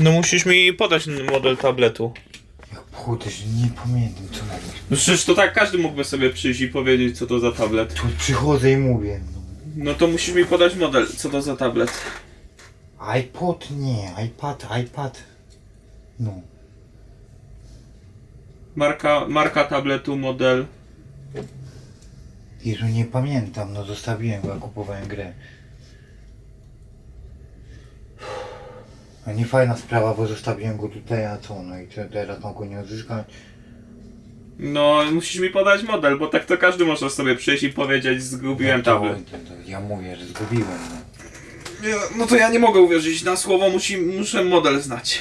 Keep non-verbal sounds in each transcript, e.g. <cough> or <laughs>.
No musisz mi podać model tabletu. Jak chudy, że nie pamiętam co mówię. No przecież to tak każdy mógłby sobie przyjść i powiedzieć co to za tablet. Tu przychodzę i mówię. No to musisz mi podać model, co to za tablet. No. iPod nie, iPad, iPad. No. Marka, marka tabletu, model. Jezu, nie pamiętam, no zostawiłem go, kupowałem grę. A nie fajna sprawa, bo zostawiłem go tutaj, a co, no i te- teraz mam go nie odzyskać. No musisz mi podać model, bo tak to każdy może sobie przyjść i powiedzieć zgubiłem no to, tablet. to, to, ja mówię, że zgubiłem, no. Nie, No to ja nie mogę uwierzyć na słowo, musi, muszę model znać.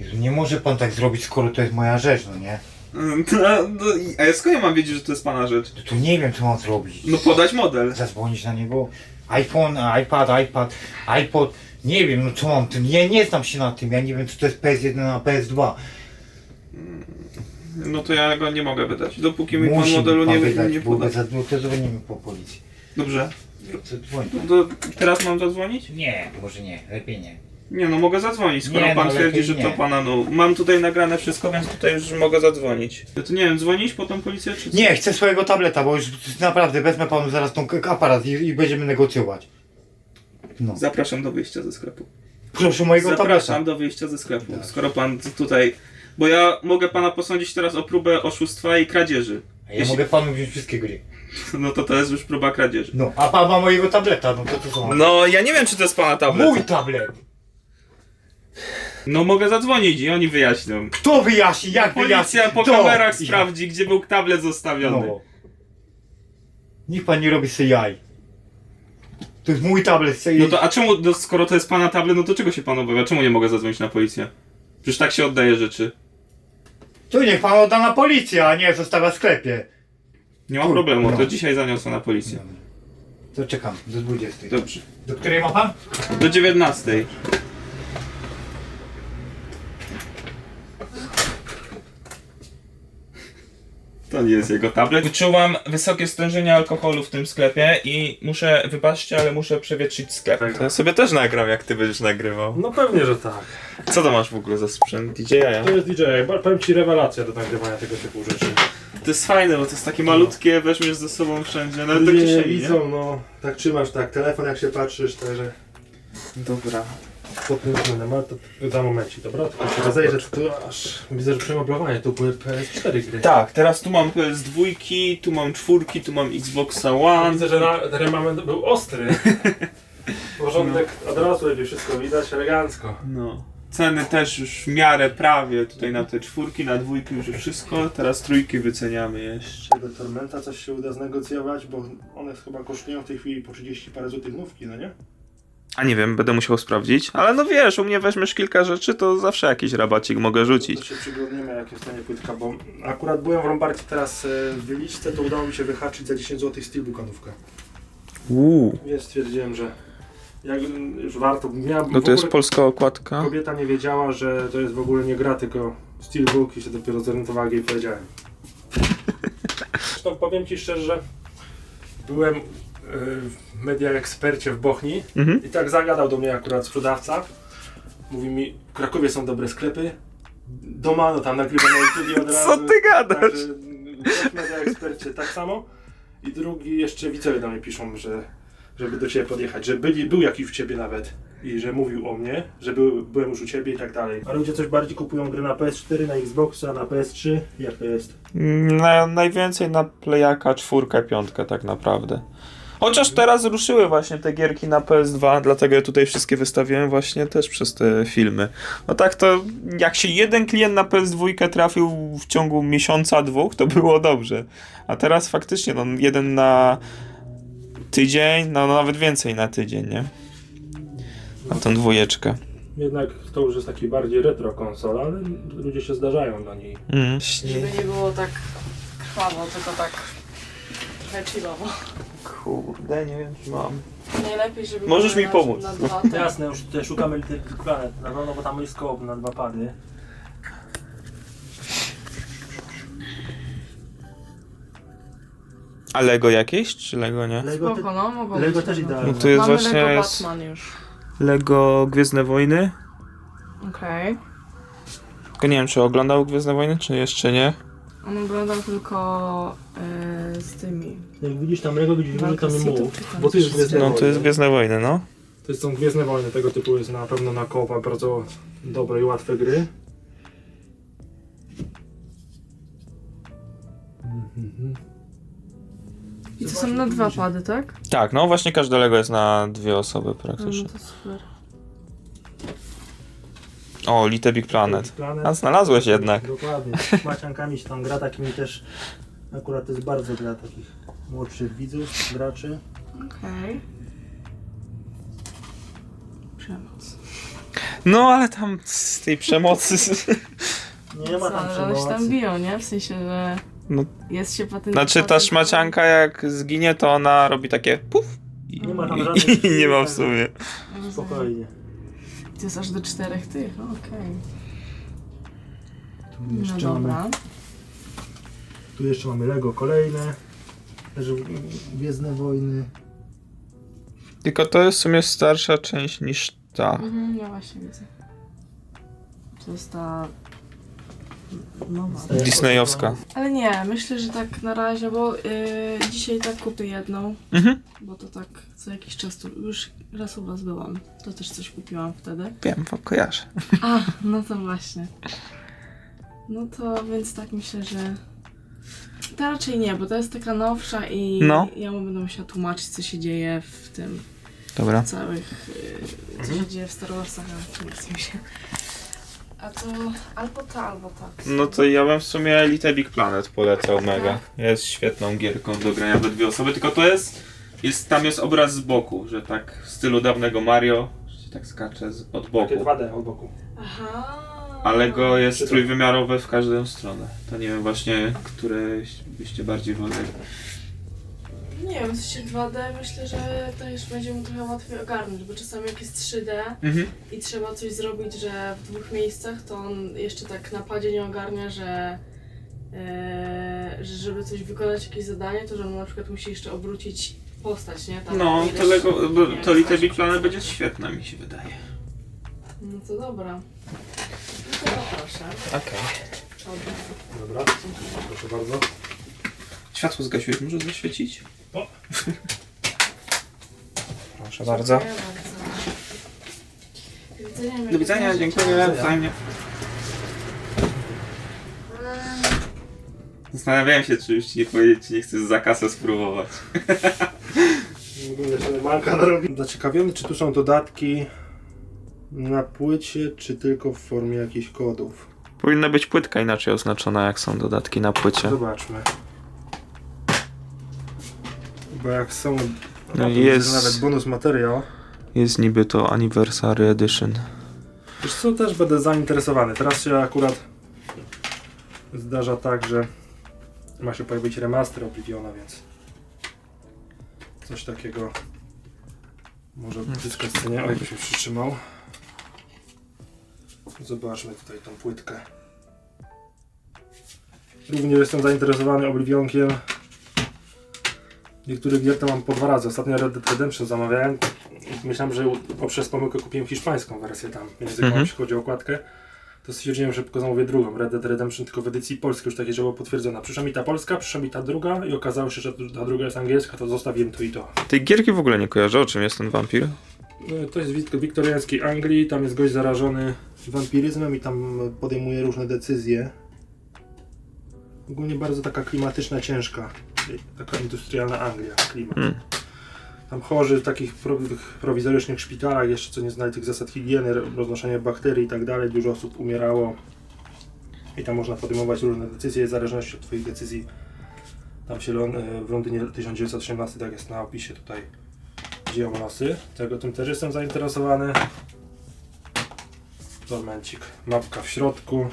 Jezu, nie może pan tak zrobić, skoro to jest moja rzecz, no nie? Mm, to- no i- A ja skąd ja mam wiedzieć, że to jest pana rzecz? To, to nie wiem, co mam zrobić. No podać model. Zadzwonić na niego. iPhone, iPad, iPad, iPod. Nie wiem, no co mam tym. Ja nie znam się na tym. Ja nie wiem, co to jest PS1 a PS2. No to ja go nie mogę wydać. Dopóki mi pan Musi modelu nie, wydać, nie poda. za to dzwonimy po policji. Dobrze. Zadzwoń. No to teraz mam zadzwonić? Nie, może nie, lepiej nie. Nie no, mogę zadzwonić, skoro Nie, no, pan twierdzi, lepiej że to nie. pana, no mam tutaj nagrane wszystko, więc tutaj już mogę zadzwonić. No to nie wiem, dzwonić po tą policję czy co? Nie, chcę swojego tableta, bo już naprawdę wezmę panu zaraz tą k- aparat i, i będziemy negocjować. No. Zapraszam do wyjścia ze sklepu. Proszę mojego Zapraszam tableta. do wyjścia ze sklepu, Tak. skoro pan tutaj... Bo ja mogę pana posądzić teraz o próbę oszustwa i kradzieży. A ja Jeśli- mogę panu wziąć wszystkie gry. <laughs> No to to jest już próba kradzieży. No, a pan ma mojego tableta, no to co są? No, ja nie wiem, czy to jest pana tablet. Mój tablet! No mogę zadzwonić i oni wyjaśnią. Kto wyjaśni, jak wyjaśni? Policja po Kto? kamerach sprawdzi, gdzie był tablet zostawiony. No. Niech pan nie robi sobie jaj. To jest mój tablet. sobie- No to a czemu, no, skoro to jest pana tablet, no to czego się pan obawia? Czemu nie mogę zadzwonić na policję? Przecież tak się oddaje rzeczy. To niech pan odda na policję, a nie zostawia w sklepie. Nie ma Kur- problemu, no. to dzisiaj zaniosę na policję. To czekam, do 20. Dobrze. Do której ma pan? Do 19. To nie jest jego tablet. Wyczułam wysokie stężenie alkoholu w tym sklepie i muszę, wybaczcie, ale muszę przewietrzyć sklep. Tak. To ja sobie też nagram, jak ty będziesz nagrywał. No pewnie, że tak. Co to masz w ogóle za sprzęt? DJ-a? To jest DJ, Ba- powiem ci rewelacja do nagrywania tego typu rzeczy. To jest fajne, bo to jest takie malutkie, weźmiesz ze sobą wszędzie, nawet do Ludzie kieszeni, nie? widzą, no, tak trzymasz, tak, telefon jak się patrzysz, także Dobra. Względem, ale to za momencik, dobra? Tylko się rozejrzę, co tu aż widzę, że przemeblowanie, tu były PS4 gry. Tak, teraz tu mam PS2, tu mam czwórki, tu mam Xboxa One. Widzę, że na, ten moment był ostry. <laughs> Porządek od razu będzie wszystko widać, elegancko. No. Ceny też już w miarę prawie tutaj na te czwórki, na dwójki już wszystko. Teraz trójki wyceniamy jeszcze. Do Tormenta coś się uda znegocjować, bo one chyba kosztują w tej chwili po 30 parę złotych nówki, no nie? A nie wiem, będę musiał sprawdzić. Ale no wiesz, u mnie weźmiesz kilka rzeczy, to zawsze jakiś rabacik mogę To rzucić. się przyglądniemy jak jest płytka, bo akurat byłem w Lombardzie teraz e, w wyliczce, to udało mi się wyhaczyć za 10 zł steelbookanówkę. Uuu. Więc stwierdziłem, że jak już warto, miała, No w to jest ogóle polska okładka. kobieta nie wiedziała, że to jest w ogóle nie gra, tylko steelbook i się dopiero zorientowała, jej powiedziałem. <laughs> Zresztą powiem Ci szczerze, że byłem media ekspercie w Bochni Mhm. i tak zagadał do mnie akurat sprzedawca. Mówi mi, w Krakowie są dobre sklepy. Domano tam nagrywa na YouTube od razu. Co ty gadasz? W media ekspercie tak samo. I drugi jeszcze widzowie do mnie piszą, że żeby do Ciebie podjechać, że byli, był jakiś u Ciebie nawet i że mówił o mnie, że był, byłem już u Ciebie i tak dalej. A ludzie coś bardziej kupują gry na PS4, na Xboxa, na PS3? Jak to jest? Na, najwięcej na Playaka czwórkę, piątkę tak naprawdę. Chociaż teraz ruszyły właśnie te gierki na PS2, dlatego ja tutaj wszystkie wystawiłem właśnie też przez te filmy. No tak to jak się jeden klient na PS2 trafił w ciągu miesiąca, dwóch, to było dobrze. A teraz faktycznie no jeden na tydzień, no nawet więcej na tydzień, nie? Na tą dwójeczkę. Jednak to już jest taki bardziej retro konsola, ale ludzie się zdarzają do niej. Mhm. Żeby nie było tak krwawo, tylko tak trochę chillowo. Kurde, nie wiem czy mam. Najlepiej, żeby Możesz mi na- pomóc. Na dwa, te- Jasne, już tutaj szukamy Little Big Planet na pewno, bo tam jest koop na dwa pady. A Lego jakieś, czy Lego nie? Lego, Spoko, no, mogą Lego być też na idealne. No tu jest Mamy właśnie Lego jest Batman już. Lego Gwiezdne Wojny. Okej. Tylko nie wiem, czy oglądał Gwiezdne Wojny, czy jeszcze nie. On oglądał tylko e, z tymi. Jak widzisz tam Lego, gdzieś wyżej Walka tam Sithów, czy tam bo to jest coś Gwiezdne No Wojny. to jest Gwiezdne Wojny, no. To są Gwiezdne Wojny, tego typu jest na pewno na koła bardzo dobre i łatwe gry. I to są na dwa pady, tak? Tak, no właśnie każde Lego jest na dwie osoby No, praktycznie. no to super. O, Little Big Planet. Planet. A znalazłeś jednak. Dokładnie. Z Maciankami się tam gra, takimi też akurat to jest bardzo dla takich młodszych widzów, graczy. Okej. Przemoc. No ale tam z tej przemocy. Nie ma tam się tam przemocy. biją, nie? W sensie, że No. jest się patent. Znaczy ta szmacianka jak zginie, to ona robi takie puf. I, Nie ma tam i, żadnych i nie ma w sumie. Spokojnie. To jest aż do czterech tych, no okej. Tu No jeszcze, dobra. mamy, tu jeszcze mamy Lego kolejne. Też Gwiezdne Wojny. Tylko to jest w sumie starsza część niż ta. Mhm, ja właśnie widzę. To jest ta... Nowa. Staje- Disneyowska. Ale nie, myślę, że tak na razie, bo yy, dzisiaj tak kupię jedną, Mhm. bo to tak co jakiś czas tu, już raz u was byłam, to też coś kupiłam wtedy. Wiem, bo kojarzę. A, no to właśnie. No to więc tak myślę, że to raczej nie, bo to jest taka nowsza i No. ja mu będę musiała tłumaczyć, co się dzieje w tym Dobra. całych, yy, co się dzieje w Star Warsach, a nie chce mi się. A to albo to, albo tak. No to ja bym w sumie Little Big Planet polecał mega. Jest świetną gierką do grania we dwie osoby, tylko to jest, jest tam jest obraz z boku, że tak w stylu dawnego Mario, że się tak skacze z, od Takie boku. 2D od boku. Aha. Ale go jest trójwymiarowe w każdą stronę. To nie wiem właśnie, które byście bardziej woleli. Nie wiem, w sensie 2D myślę, że to już będzie mu trochę łatwiej ogarnąć, bo czasami jak jest 3D Mhm. i trzeba coś zrobić, że w dwóch miejscach, to on jeszcze tak na padzie nie ogarnia, że, e, że żeby coś wykonać, jakieś zadanie, to że on na przykład musi jeszcze obrócić postać, nie? Tam No, ileś- to, Lego, bo nie to Little Big Planet będzie świetna mi się wydaje. No to dobra. No to poproszę. Okej. Dobra. Dobra, proszę bardzo. Światło zgasiłeś, może zaświecić? O. Proszę bardzo. Dziękuję bardzo. Do widzenia. Do widzenia, dziękuję. Wzajemnie. Zastanawiałem się, czy już ci nie powiedzieć, czy nie chcesz za kasę spróbować. Manka <laughs> narobi. Zaciekawiony, czy tu są dodatki na płycie, czy tylko w formie jakichś kodów. Powinna być płytka inaczej oznaczona, jak są dodatki na płycie. Zobaczmy. Bo jak są... No jest- nawet bonus materiał. Jest niby to Anniversary Edition. Wiesz co, też będę zainteresowany. Teraz się akurat zdarza tak, że ma się pojawić remaster Obliviona, więc coś takiego może zyskać cenie. Oj, by się przytrzymał. Zobaczmy tutaj tą płytkę. Również jestem zainteresowany Oblivionkiem. Niektórych gier to mam po dwa razy. Ostatnio Red Dead Redemption zamawiałem. Myślałem, że poprzez pomyłkę kupiłem hiszpańską wersję tam językową, Mhm. jeśli chodzi o okładkę. To stwierdziłem, że zamówię drugą. Red Dead Redemption tylko w edycji polskiej już takie, była potwierdzona. Przyszła mi ta polska, przyszła mi ta druga i okazało się, że ta druga jest angielska, to zostawiłem to i to. Tej gierki w ogóle nie kojarzę, o czym jest ten wampir? No, To jest wik- wiktoriańskiej Anglii, tam jest gość zarażony wampiryzmem i tam podejmuje różne decyzje. Ogólnie bardzo taka klimatyczna, ciężka, taka industrialna Anglia, klimat. Hmm. Tam chorzy w takich pro, prowizorycznych szpitalach, jeszcze co nie znali tych zasad higieny, roznoszenia bakterii i tak dalej, dużo osób umierało. I tam można podejmować różne decyzje, w zależności od Twoich decyzji. Tam się Lon- w Londynie 1918, tak jest na opisie tutaj, dzieją losy. Tego tym też jestem zainteresowany. Tormencik. Mapka w środku.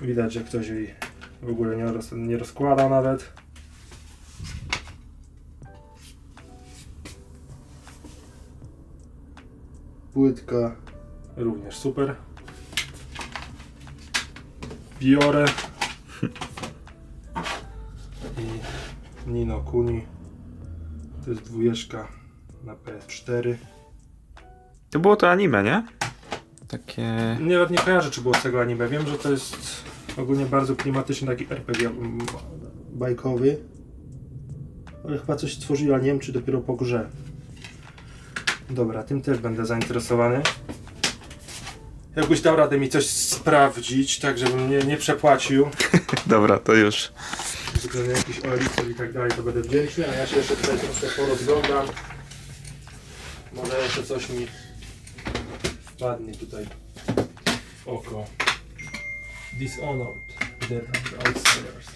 Widać, że ktoś jej w ogóle nie, roz, nie rozkłada nawet. Płytka również super. Biorę. I Nino Kuni. To jest dwójeczka na PS4. To było to anime, nie? takie... Nawet nie kojarzę, czy było z tego anime. Wiem, że to jest ogólnie bardzo klimatyczny taki RPG mm, bajkowy. Ale chyba coś stworzyła nie wiem, czy dopiero po grze. Dobra, tym też będę zainteresowany. Jakbyś dał radę mi coś sprawdzić, tak żebym nie, nie przepłacił. <laughs> Dobra, to już. względem jakichś OLX-ów i tak dalej, to będę wdzięczny, a ja się jeszcze tutaj troszkę porozglądam. Może jeszcze coś mi wpadnie tutaj w oko. Dishonored, Dead Outsiders.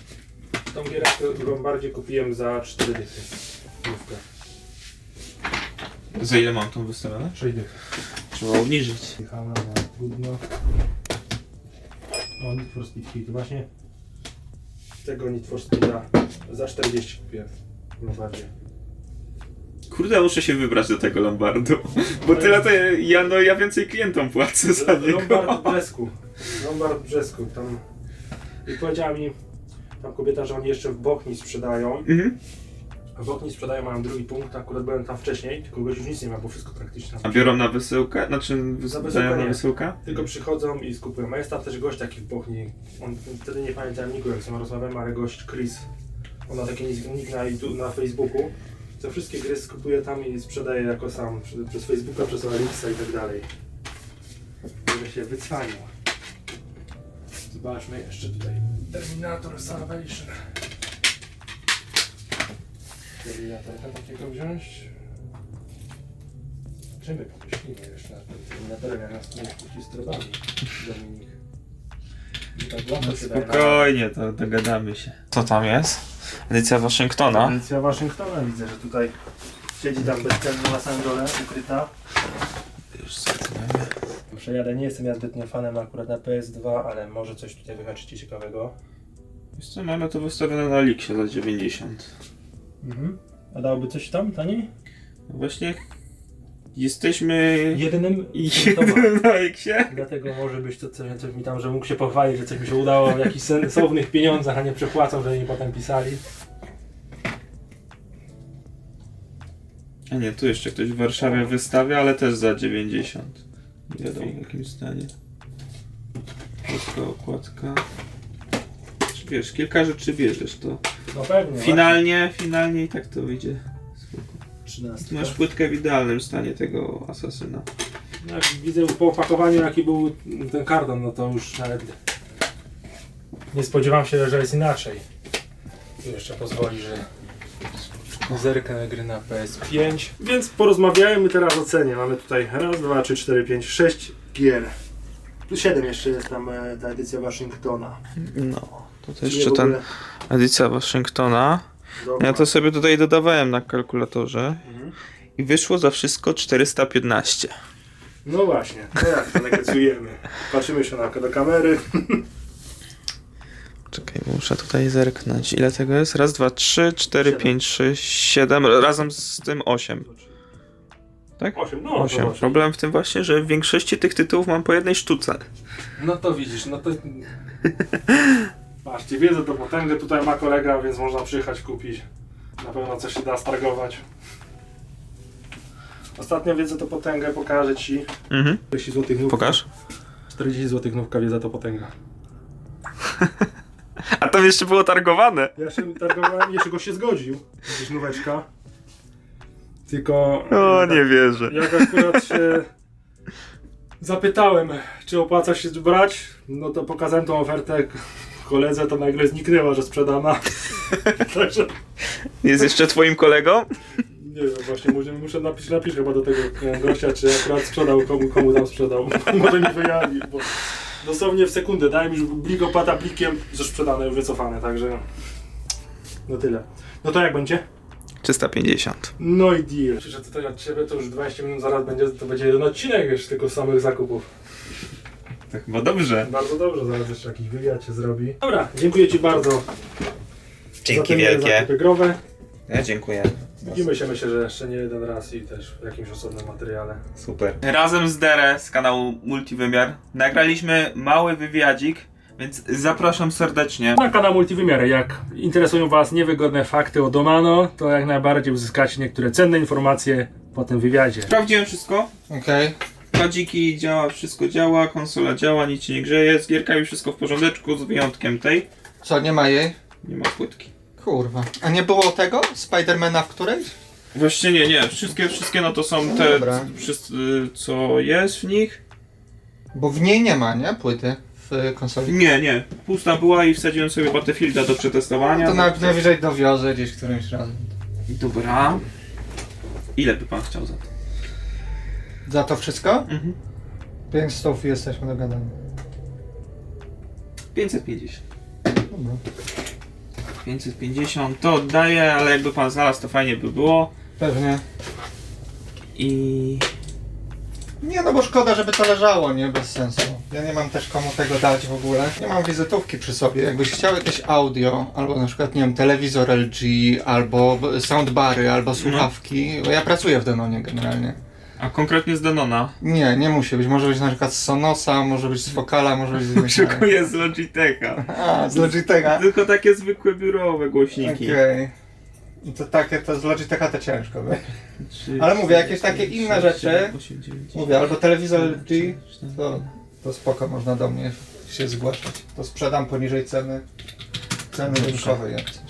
Tą gierę bardziej kupiłem za 4 dychy. Za ile mam tą wystawione? 6 dych. Trzeba obniżyć. Jechała na trudno. O, Need for Speed Heat. Właśnie tego Need for Speeda za 40 kupiłem w Lombardzie. Kurde, muszę się wybrać do tego Lombardu. Bo tyle to ja, no, ja więcej klientom płacę za niego. Lombard w Brzesku. Lombard w Brzesku. Tam... I powiedziała mi tam kobieta, że oni jeszcze w Bochni sprzedają. Mhm. W Bochni sprzedają, mają drugi punkt. Akurat byłem tam wcześniej, tylko gość już nic nie ma, bo wszystko praktycznie. A biorą na wysyłkę? Znaczy Za wys- wysyłkę dają na nie. wysyłkę? Tylko przychodzą i skupują. A jest tam też gość taki w Bochni. On wtedy nie pamiętam niku, jak z nim rozmawiałem, ale gość Chris. On ma taki nick na, YouTube- na Facebooku. Co wszystkie gry skupuje tam i sprzedaje jako sam przez, przez Facebooka, przez Alexa i tak dalej. Żeby się wycwanił. Zobaczmy jeszcze tutaj. Terminator Salvation. Terminator takiego wziąć. Czym my pomyślimy jeszcze nad tym Terminatorem, jak nas nie z trobami, Dominik? I tak łatwo się daje na- Spokojnie, to dogadamy się. Co tam jest? Edycja Waszyngtona. Edycja Waszyngtona widzę, że tutaj siedzi tam bezcenna na samym dole, ukryta. Już zaczynamy. Przejadę, nie jestem ja zbytnio fanem akurat na PS2, ale może coś tutaj wyhaczycie ciekawego. Wiesz co, mamy to wystawione na Liksie za 90. Mhm. A dałoby coś tam taniej? No Właśnie jesteśmy Jedynym <laughs> jedynym na. Dlatego może być to coś, coś mi tam, że mógł się pochwalić, że coś mi się udało w jakichś <laughs> sensownych pieniądzach, a nie przepłacą, że mi potem pisali. A nie, tu jeszcze ktoś w Warszawie wystawia, ale też za 90. Nie wiadomo w jakim stanie. Polska okładka. Wiesz, kilka rzeczy bierzesz, to No pewnie. finalnie, finalnie i tak to wyjdzie. Spoko. 13. Tu masz płytkę w idealnym stanie tego asasyna. Jak widzę po opakowaniu jaki był ten karton, no to już nawet nie spodziewam się, że jest inaczej. Tu jeszcze pozwoli, że zerknę na gry na PS5. Więc porozmawiajmy teraz o cenie. Mamy tutaj raz, dwa, trzy, cztery, pięć, sześć gier. Tu siedem jeszcze jest tam e, ta edycja Waszyngtona. No, to jeszcze ten ogóle- edycja Waszyngtona. Dobra. Ja to sobie tutaj dodawałem na kalkulatorze Mhm. i wyszło za wszystko 415. No właśnie, to jak to negocjujemy? Patrzymy się na, do kamery. <laughs> Czekaj, muszę tutaj zerknąć. Ile tego jest? Raz, dwa, trzy, cztery, Siedem. pięć, sześć, siedem. Razem z tym osiem. Tak? Osiem, no osiem. Problem w tym właśnie, że w większości tych tytułów mam po jednej sztuce. No to widzisz, no to... <laughs> Patrzcie, wiedzę to potęgę tutaj ma kolega, więc można przyjechać kupić. Na pewno coś się da stargować. Ostatnio wiedzę to potęgę, pokażę Ci. Mhm. 40 zł nówka. Pokaż. 40 zł nówka, wiedza to potęga. <laughs> A tam jeszcze było targowane. Ja się targowałem, jeszcze go się zgodził. Gdzieś nóweczka. Tylko... O, nie wierzę. Jak akurat się zapytałem, czy opłaca się brać, no to pokazałem tą ofertę koledze, to nagle zniknęła, że sprzedana. <laughs> Także Jest jeszcze twoim kolegą? nie wiem, właśnie muszę, muszę napisać, napisz chyba do tego gościa, czy akurat sprzedał, komu, komu tam sprzedał. <laughs> Może mi wyjawi, bo dosłownie w sekundę dałem już blik opłata blikiem, że sprzedane, już wycofane, także no tyle. No to jak będzie? 350. No i deal. Że tutaj od Ciebie to już 20 minut zaraz będzie, to będzie jeden odcinek już tylko samych zakupów. To chyba dobrze. Bardzo dobrze, zaraz jeszcze jakiś wywiad się zrobi. Dobra, dziękuję Ci bardzo Dzięki wielkie. zakupy growe. Ja dziękuję. Widzimy się myślę, że jeszcze nie jeden raz i też w jakimś osobnym materiale. Super. Razem z Dere z kanału Multiwymiar nagraliśmy mały wywiadzik, więc zapraszam serdecznie. Na kanał Multiwymiary, jak interesują Was niewygodne fakty o Domano, to jak najbardziej uzyskacie niektóre cenne informacje po tym wywiadzie. Sprawdziłem wszystko. Okej. Padziki działa, wszystko działa, konsola działa, nic się nie grzeje, z gierkami wszystko w porządeczku, z wyjątkiem tej. Co, nie ma jej? Nie ma płytki. Kurwa. A nie było tego? Spidermana w którejś? Właściwie nie, nie. Wszystkie, wszystkie no to są te, Dobra. wszyscy, co jest w nich. Bo w niej nie ma, nie? Płyty w y, konsoli. Nie, nie. Pusta była i wsadziłem sobie Battlefielda do przetestowania. To na, najwyżej dowiozę gdzieś którymś razem. Dobra. Ile by pan chciał za to? Za to wszystko? Mhm. 5 stów i jesteśmy dogadani. 550. Dobra. 550 to oddaję, ale jakby pan znalazł, to fajnie by było. Pewnie. I Nie no bo szkoda, żeby to leżało, nie? Bez sensu. Ja nie mam też komu tego dać w ogóle. Nie mam wizytówki przy sobie. Jakbyś chciał jakieś audio, albo na przykład, nie wiem, telewizor LG, albo soundbary, albo słuchawki. Bo ja pracuję w Denonie generalnie. A konkretnie z Danona. Nie, nie musi być. Może być na przykład z Sonosa, może być z Focala, może być z <laughs> jest z Logitecha. <laughs> A, z Logitecha. Tylko takie zwykłe biurowe głośniki. Okej. I To takie, to z Logitecha to ciężko by. Ale mówię, jakieś takie inne rzeczy. Mówię, albo telewizor LG, to, to spoko, można do mnie się zgłaszać. To sprzedam poniżej ceny, ceny Dobrze. rynkowej jak coś.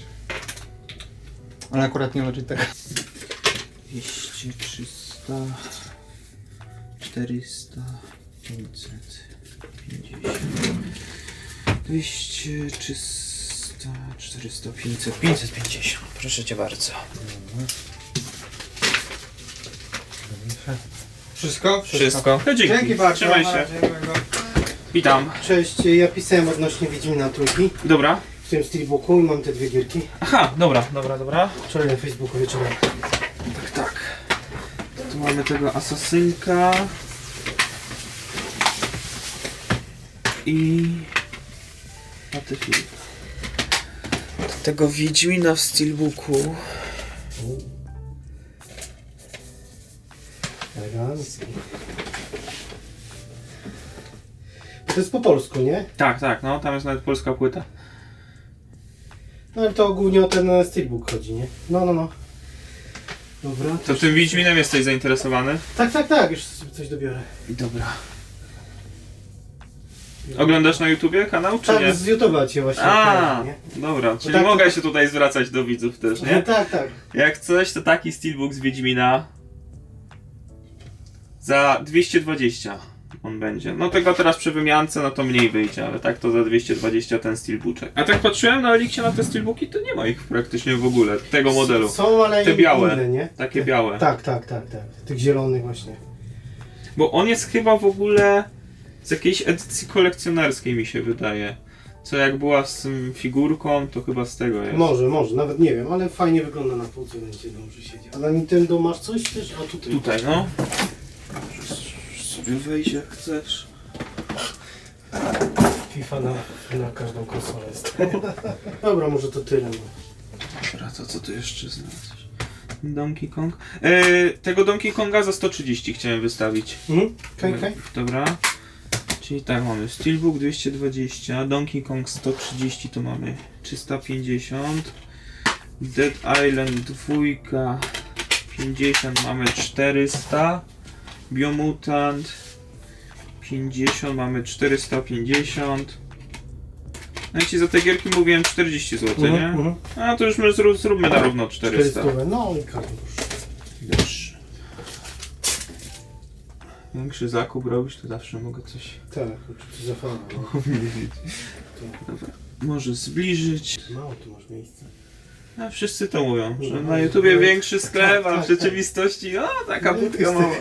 Ale akurat nie Logitech. 200, 300, 400, 500, 50, 200, 300, 400, 500, 550. Proszę cię bardzo. Wszystko? Wszystko. No dzięki. Dzięki bardzo. Trzymaj na się. Witam. Cześć, ja pisałem odnośnie Wiedźmina trójki Dobra. w tym steelbooku i mam te dwie gierki. Aha, dobra, dobra, dobra. Wczoraj na Facebooku wieczorem. Tu mamy tego asasynka. I... Battlefield. Tego Wiedźmina w Steelbooku. Elegancki. To jest po polsku, nie? Tak, tak, no tam jest nawet polska płyta. No ale to głównie o ten steelbook chodzi, nie? No, no, no. Dobra. To tym Wiedźminem jesteś zainteresowany? Tak, tak, tak, już sobie coś dobiorę. Dobra. Oglądasz na YouTubie kanał, czy Tak, nie? z YouTube'a cię właśnie A, kojarzy, nie? dobra, czyli tak, mogę to- się tutaj zwracać do widzów też, nie? <laughs> Tak, tak. Jak coś, to taki steelbook z Wiedźmina za 220 on będzie. No tego teraz przy wymiance, no to mniej wyjdzie, ale tak to za 220 ten steelbooczek. A tak patrzyłem na Eliksie na te steelbooki, to nie ma ich praktycznie w ogóle, tego modelu. Są, ale Te białe. inne, nie? Takie białe. Tak, tak, tak, tak. Tych zielonych właśnie. Bo on jest chyba w ogóle z jakiejś edycji kolekcjonerskiej mi się wydaje. Co jak była z tym figurką, to chyba z tego jest. Może, może, nawet nie wiem, ale fajnie wygląda na półce, będzie dobrze siedział. A na Nintendo masz coś też? A tutaj. Tutaj, no. Wejść jak chcesz. FIFA na, na każdą konsolę jest. <laughs> Dobra, może to tyle. No. Dobra, to co tu jeszcze znaleźć? Donkey Kong. E, tego Donkey Konga za 130 chciałem wystawić. Mhm. Okej, okej. Dobra. Czyli tak mamy Steelbook 220, Donkey Kong 130 tu mamy 350, Dead Island 2 50 mamy 400, Biomutant 50 mamy 450. No i ci za te gierki mówiłem 40 zł, nie? Mhm, mhm. A to już my zrób, zróbmy na równo 400. 400. No i kartusz. Wiesz. Większy zakup robisz, to zawsze mogę coś Tak, oczywiście za fajne. no. <laughs> powiedzieć. Dobra. Może zbliżyć. Mało tu masz miejsca. A wszyscy to mówią, że No, na YouTubie no, większy sklep, tak, a tak, w rzeczywistości o, taka No, budka mała.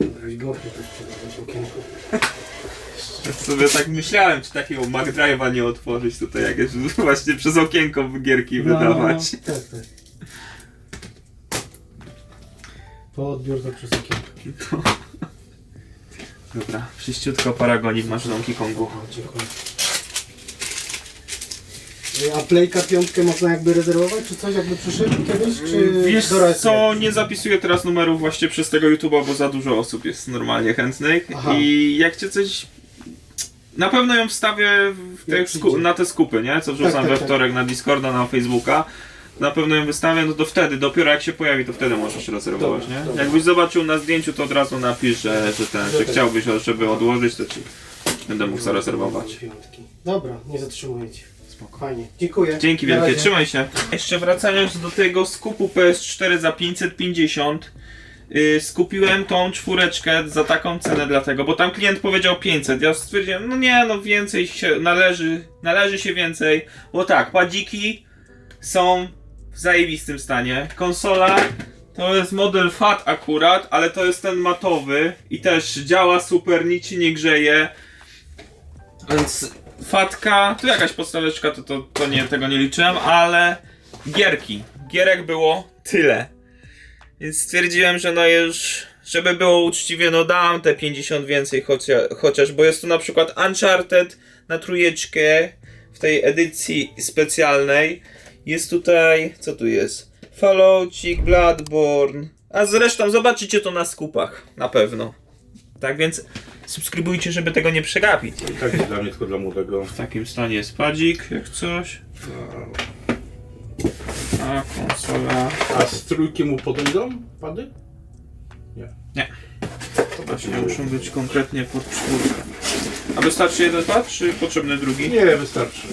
Jakaś gąbkę tu sprzedawać okienko. Ja sobie tak myślałem, czy takiego McDrive'a nie otworzyć tutaj, jak jest <laughs> właśnie przez okienko gierki wydawać. No, tak, tak. Po odbiór to przez okienko. <laughs> Dobra, wszyściutko paragonik masz w Donkey Kongu. O, dziękuję. A Playka piątkę można jakby rezerwować, czy coś jakby przyszedł kiedyś, czy Wiesz doraźnie? co, nie zapisuję teraz numerów właśnie przez tego YouTube'a, bo za dużo osób jest normalnie chętnych Aha. i jak cię coś... Na pewno ją wstawię w te sku... na te skupy, nie? Co wrzucam tak, we tak. wtorek na Discorda, na Facebooka. na pewno ją wystawię, no to wtedy, dopiero jak się pojawi, to wtedy możesz rezerwować, Dobra, nie? dobra. Jakbyś zobaczył na zdjęciu, to od razu napisz, że, że, ten, że tak. chciałbyś, żeby odłożyć, to ci będę mógł zarezerwować. Dobra, nie zatrzymuję cię. Fajnie. Dziękuję. Dzięki Na wielkie, razie. trzymaj się. Jeszcze wracając do tego skupu PS4 za 550, yy, skupiłem tą czwóreczkę za taką cenę dlatego, bo tam klient powiedział 500, ja stwierdziłem, no nie, no więcej się należy, należy się więcej, bo tak, padziki są w zajebistym stanie, konsola to jest model FAT akurat, ale to jest ten matowy i też działa super, nic się nie grzeje, więc fatka, tu jakaś podstaweczka, to, to, to nie, tego nie liczyłem, ale gierki. Gierek było tyle. Więc stwierdziłem, że no już, żeby było uczciwie, no dam te 50 więcej chocia, chociaż, bo jest tu na przykład Uncharted na trójeczkę w tej edycji specjalnej. Jest tutaj, co tu jest? Falloutik, Bloodborne. A zresztą zobaczycie to na skupach, na pewno. Tak więc subskrybujcie, żeby tego nie przegapić. Tak jest dla mnie, tylko dla młodego. W takim stanie jest padzik, jak coś. A konsola. A z trójki mu podejdą pady? To właśnie muszą być konkretnie pod czwórkę. A wystarczy jeden pad, czy potrzebny drugi? Nie, wystarczy.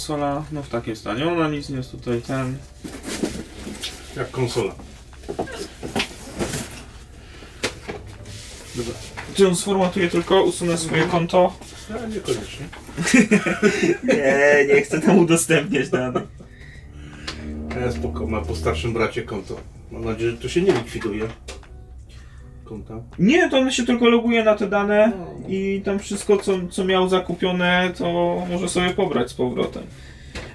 Konsola, no w takim stanie. Ona nic nie jest tutaj ten. Jak konsola. Czy on sformatuje tylko, usunę swoje konto? No, niekoniecznie. <laughs> Nie, nie chcę tam udostępniać danych. E, spoko, ma po starszym bracie konto. Mam nadzieję, że to się nie likwiduje. Konta. Nie, to on się tylko loguje na te dane i tam wszystko, co, co miał zakupione, to może sobie pobrać z powrotem.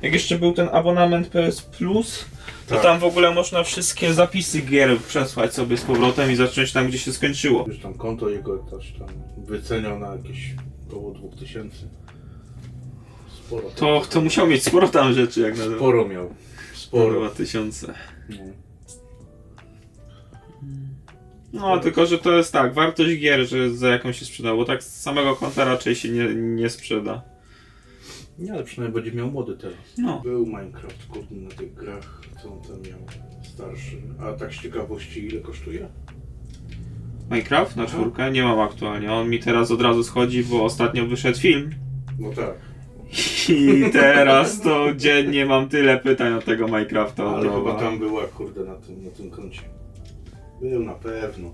Jak jeszcze był ten abonament PS Plus, to Tak. tam w ogóle można wszystkie zapisy gier przesłać sobie z powrotem i zacząć tam, gdzie się skończyło. Już tam konto jego też tam wyceniał na jakieś około 2000. Sporo. To, to musiał mieć sporo tam rzeczy, jak na Sporo miał. Sporo. 2000. No. No, tylko że to jest tak, wartość gier, że za jaką się sprzeda, bo tak z samego konta raczej się nie, nie sprzeda. Nie, ale przynajmniej będzie miał młody teraz. No. Był Minecraft, kurde, na tych grach, co on tam miał, starszy. A tak z ciekawości, ile kosztuje? Minecraft na czwórkę nie mam aktualnie. On mi teraz od razu schodzi, bo ostatnio wyszedł film. No tak, I teraz to dziennie mam tyle pytań od tego Minecrafta. od ale nowa. chyba tam była, kurde, na tym, na tym koncie. Był na pewno.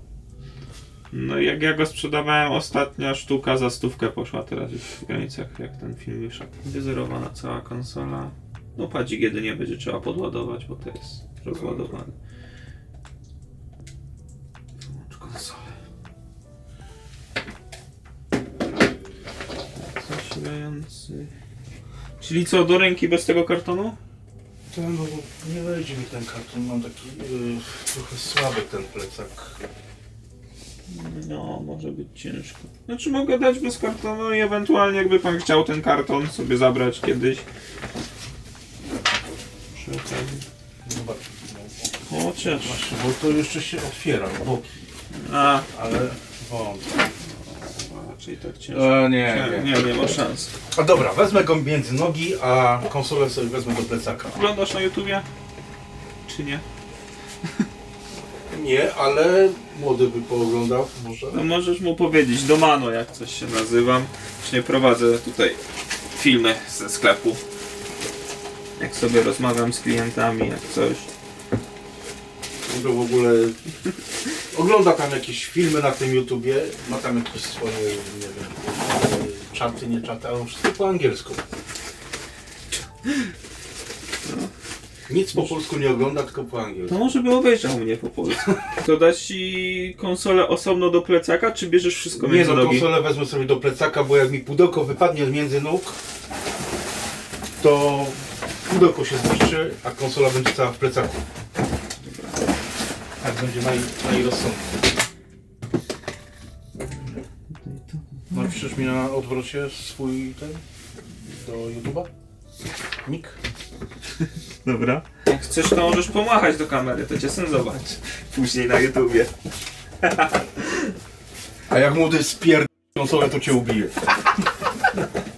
No jak ja go sprzedawałem, ostatnia sztuka za stówkę poszła teraz już w granicach, jak ten film wyszedł. Wyzerowana cała konsola. No padzik jedynie będzie trzeba podładować, bo to jest rozładowany. Wyłącz konsolę. Zasilający. Czyli co, do ręki bez tego kartonu? Ten, no, nie wejdzie mi ten karton, mam taki yy, trochę słaby ten plecak. No, może być ciężko. Znaczy mogę dać bez kartonu i ewentualnie jakby pan chciał ten karton sobie zabrać kiedyś. Przy okazji. Zobacz, no, cieszę. właśnie, bo to jeszcze się otwiera, boki, A, ale wątpię. Raczej tak ciężko. E, nie, nie, nie ma szans. A dobra, wezmę go między nogi, a konsolę sobie wezmę do plecaka. Oglądasz na YouTubie? Czy nie? Nie, ale młody by pooglądał może. No możesz mu powiedzieć, Domano jak coś się nazywam. Właśnie prowadzę tutaj filmy ze sklepu. Jak sobie rozmawiam z klientami, jak coś. To w ogóle ogląda tam jakieś filmy na tym YouTubie, ma tam jakieś swoje, nie wiem, czaty, nie czaty, ale wszystko po angielsku. Nic po polsku nie ogląda, tylko po angielsku. To może by obejrzał mnie po polsku. To dać ci konsolę osobno do plecaka, czy bierzesz wszystko Nie między no, nogi? konsolę wezmę sobie do plecaka, bo jak mi pudełko wypadnie między nóg, to pudełko się zniszczy, a konsola będzie cała w plecaku. Będzie naj, najrozsądniej. Napiszesz mi na odwrocie swój ten do YouTube'a? Nick? <laughs> Dobra. Jak chcesz, to możesz pomachać do kamery, to cię sen zobacz. Później na YouTubie. A jak młody spierdolą sobie, to cię ubije. <laughs>